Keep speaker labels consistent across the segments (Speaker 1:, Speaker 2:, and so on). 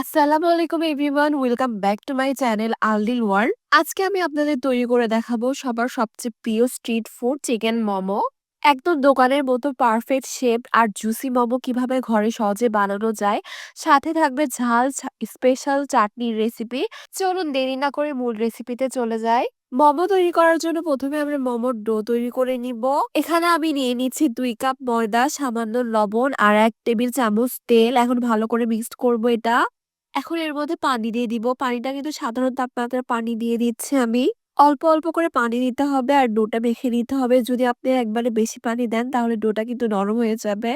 Speaker 1: আসসালামু আলাইকুম everyone. Welcome back to my channel Aldil world. আজকে আমি আপনাদের তৈরি করে দেখাবো সবার সবচেয়ে প্রিয় স্ট্রিট ফুড, চিকেন মোমো। একদম দোকানের মতো পারফেক্ট শেপ আর জুসি মোমো কীভাবে ঘরে সহজে বানানো যায়, সাথে থাকবে ঝাল স্পেশাল চাটনির রেসিপি। চলুন দেরি না করে মূল রেসিপিতে চলে যায় মোমো তৈরি করার জন্য প্রথমে আমরা মোমোর ডো তৈরি করে নিব। এখানে আমি নিয়ে নিচ্ছি দুই কাপ ময়দা, সামান্য লবণ আর এক টেবিল চামচ তেল। এখন ভালো করে মিক্সড করব এটা। এখন এর মধ্যে পানি দিয়ে দিব। পানিটা কিন্তু সাধারণ তাপমাত্রা পানি দিয়ে দিচ্ছি আমি। অল্প অল্প করে পানি দিতে হবে আর ডোটা মেখে নিতে হবে। যদি আপনি একবারে বেশি পানি দেন তাহলে ডোটা কিন্তু নরম হয়ে যাবে।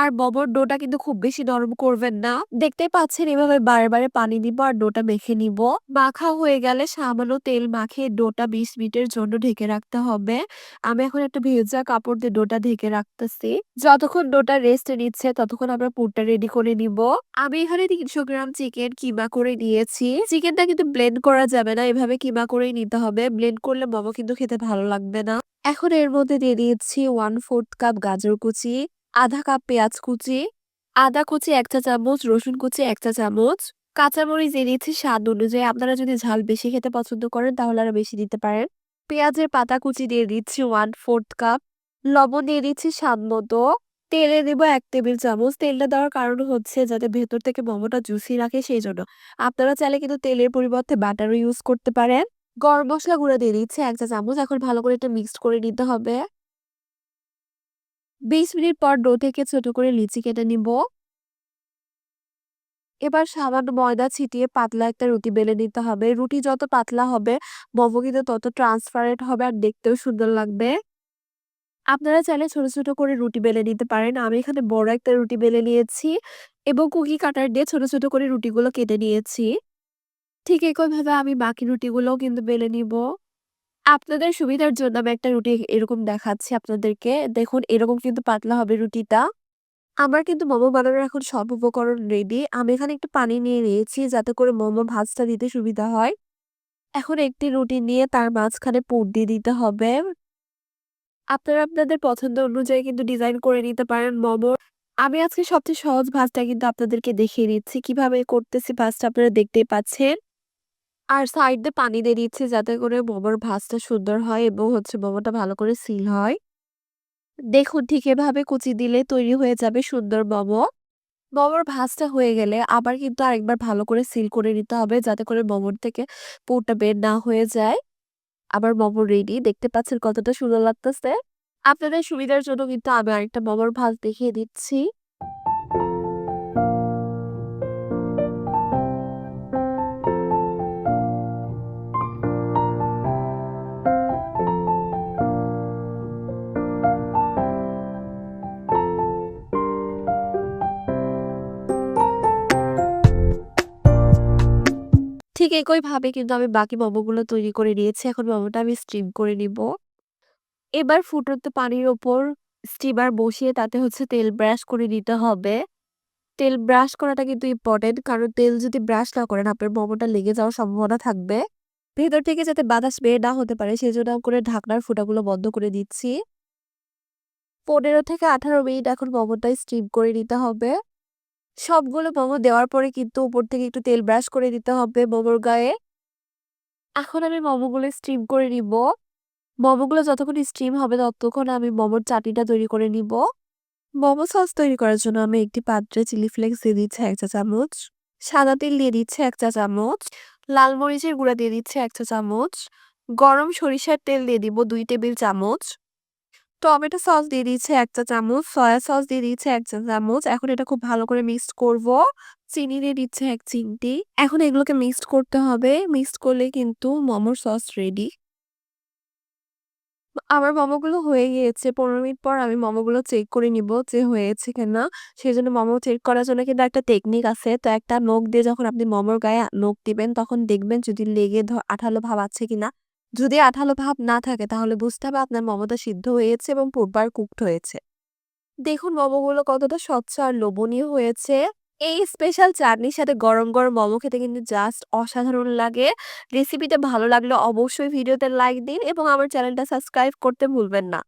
Speaker 1: আর ববর ডোটা কিন্তু খুব বেশি নরম করবেন না। দেখতেই পাচ্ছেন, এভাবে বারে বারে পানি দিব আর ডোটা মেখে নিব। মাখা হয়ে গেলে সামান্য তেল মাখিয়ে ডোটা বিশ মিনিটের জন্য ঢেকে রাখতে হবে। আমি এখন একটা ভেজা কাপড় দিয়ে ডোটা ঢেকে রাখতেছি। যতক্ষণ ডোটা রেস্ট নিচ্ছে, ততক্ষণ আমরা পুরটা রেডি করে নিব। আমি এখানে তিনশো গ্রাম চিকেন কিমা করে নিয়েছি। চিকেনটা কিন্তু ব্লেন্ড করা যাবে না, এভাবে কিমা করেই নিতে হবে। ব্লেন্ড করলে মোমো কিন্তু খেতে ভালো লাগবে না। এখন এর মধ্যে দিয়ে দিয়েছি ওয়ান ফোর্থ কাপ গাজর কুচি। আধা কাপ পেঁয়াজ কুচি, আদা কুচি এক চা চামচ, রসুন কুচি এক চা চামচ, কাঁচামরিচ দিয়েছি স্বাদ অনুযায়ী। আপনারা যদি ঝাল বেশি খেতে পছন্দ করেন, তাহলে আরও বেশি দিতে পারেন। পেঁয়াজের পাতা কুচি দিয়ে দিচ্ছি ওয়ান ফোর্থ কাপ লবণ দিয়ে দিচ্ছি স্বাদ মতো। তেলে দেবো এক টেবিল চামচ। তেলটা দেওয়ার কারণ হচ্ছে যাতে ভেতর থেকে মোমোটা জুসি রাখে, সেই জন্য। আপনারা চাইলে কিন্তু তেলের পরিবর্তে বাটারও ইউজ করতে পারেন। গরম মশলা গুঁড়ো দিয়ে দিচ্ছি এক চা চামচ। এখন ভালো করে এটা মিক্সড করে নিতে হবে। বিশ মিনিট পর ডো থেকে ছোট করে লিচি কেটে নিব। এবার সামান্য ময়দা ছিটিয়ে পাতলা একটা রুটি বেলে নিতে হবে। রুটি যত পাতলা হবে মোমো কিন্তু তত ট্রান্সপারেন্ট হবে আর দেখতেও সুন্দর লাগবে। আপনারা চাইলে ছোট ছোট করে রুটি বেলে নিতে পারেন। আমি এখানে বড় একটা রুটি বেলে নিয়েছি এবং কুকি কাটার দিয়ে ছোট ছোট করে রুটিগুলো কেটে নিয়েছি। ঠিক একইভাবে আমি বাকি রুটিগুলোও কিন্তু বেলে নিব। আপনাদের সুবিধার জন্য আমি একটা রুটি এরকম দেখাচ্ছি আপনাদেরকে। দেখুন, এরকম কিন্তু পাতলা হবে রুটিটা। আমার কিন্তু মোমো বানানোর এখন সব উপকরণ রেডি আমি এখানে একটু পানি নিয়ে নিয়েছি যাতে করে মোমো ভাজটা দিতে সুবিধা হয়। এখন একটি রুটি নিয়ে তার মাঝখানে পুর দিয়ে দিতে হবে। আপনারা আপনাদের পছন্দ অনুযায়ী কিন্তু ডিজাইন করে নিতে পারেন মোমো। আমি আজকে সবচেয়ে সহজ ভাজটা কিন্তু আপনাদেরকে দেখিয়ে দিচ্ছি। কীভাবে করতেছি ভাজটা আপনারা দেখতেই পাচ্ছেন। আর সাইড দিয়ে পানি দিয়ে দিচ্ছি যাতে করে মোমোর ভাজটা সুন্দর হয় এবং হচ্ছে মোমোটা ভালো করে সিল হয়। দেখুন, ঠিক এভাবে কুচি দিলে তৈরি হয়ে যাবে সুন্দর মোমো মোমোর ভাজটা হয়ে গেলে আবার কিন্তু আরেকবার ভালো করে সিল করে নিতে হবে যাতে করে মোমোর থেকে পুরটা বের না হয়ে যায়। আবার মোমো রেডি দেখতে পাচ্ছেন কতটা সুন্দর লাগতেছে। আপনাদের সুবিধার জন্য কিন্তু আমি আরেকটা মোমোর ভাজ দেখিয়ে দিচ্ছি। ঠিক একইভাবে কিন্তু আমি বাকি মোমোগুলো তৈরি করে নিয়েছি। এখন মোমোটা আমি স্টিম করে নিব। এবার ফুটন্ত পানির ওপর স্টিমার বসিয়ে তাতে হচ্ছে তেল ব্রাশ করে নিতে হবে। তেল ব্রাশ করাটা কিন্তু ইম্পর্টেন্ট কারণ তেল যদি ব্রাশ না করেন আপনার মোমোটা লেগে যাওয়ার সম্ভাবনা থাকবে। ভেতর থেকে যাতে বাতাস বের না হতে পারে সেজন্য করে ঢাকনার ফুটাগুলো বন্ধ করে দিচ্ছি। ১৫ থেকে ১৮ মিনিট এখন মোমোটা স্টিম করে নিতে হবে। সবগুলো মোমো দেওয়ার পরে কিন্তু উপর থেকে একটু তেল ব্রাশ করে দিতে হবে মোমোর গায়ে। এখন আমি মোমোগুলো স্টিম করে নিব। মোমোগুলো যতক্ষণ স্টিম হবে ততক্ষণ আমি মোমোর চাটনিটা তৈরি করে নিব। মোমো সস তৈরি করার জন্য আমি একটি পাত্রে চিলি ফ্লেক্স দিয়ে দিচ্ছি এক চা চামচ, সাদা তেল দিয়ে দিচ্ছে এক চা চামচ, লাল মরিচের গুঁড়া দিয়ে দিচ্ছে এক চা চামচ, গরম সরিষার তেল দিয়ে দিব দুই টেবিল চামচ টমেটো সস দিয়ে দিচ্ছে এক চা চামচ, সয়া সস দিয়ে দিচ্ছে এক চা চামচ। এখন এটা খুব ভালো করে মিক্সড করব। চিনি দিয়ে দিচ্ছে এক চিমটি। এখন এগুলোকে মিক্সড করতে হবে। মিক্সড করলে কিন্তু মোমোর সস রেডি। আমার মোমোগুলো হয়ে গিয়েছে। পনেরো মিনিট পর আমি মোমোগুলো চেক করে নিব যে হয়েছে কিনা। সেই জন্য মোমো চেক করার জন্য কিন্তু একটা টেকনিক আছে। তো একটা নখ দিয়ে যখন আপনি মোমোর গায়ে নখ দিবেন, তখন দেখবেন যদি লেগে আঠালো ভাব আছে কিনা। যদি আঠালো ভাব না থাকে, তাহলে বুঝতে হবে আপনার মমতা সিদ্ধ হয়েছে এবং পূর্বার কুকড হয়েছে। দেখুন মোমোগুলো কতটা স্বচ্ছ আর লোভনীয় হয়েছে। এই স্পেশাল চাটনির সাথে গরম গরম মোমো খেতে কিন্তু জাস্ট অসাধারণ লাগে। রেসিপিটা ভালো লাগলে অবশ্যই ভিডিওতে লাইক দিন এবং আমার চ্যানেলটা সাবস্ক্রাইব করতে ভুলবেন না।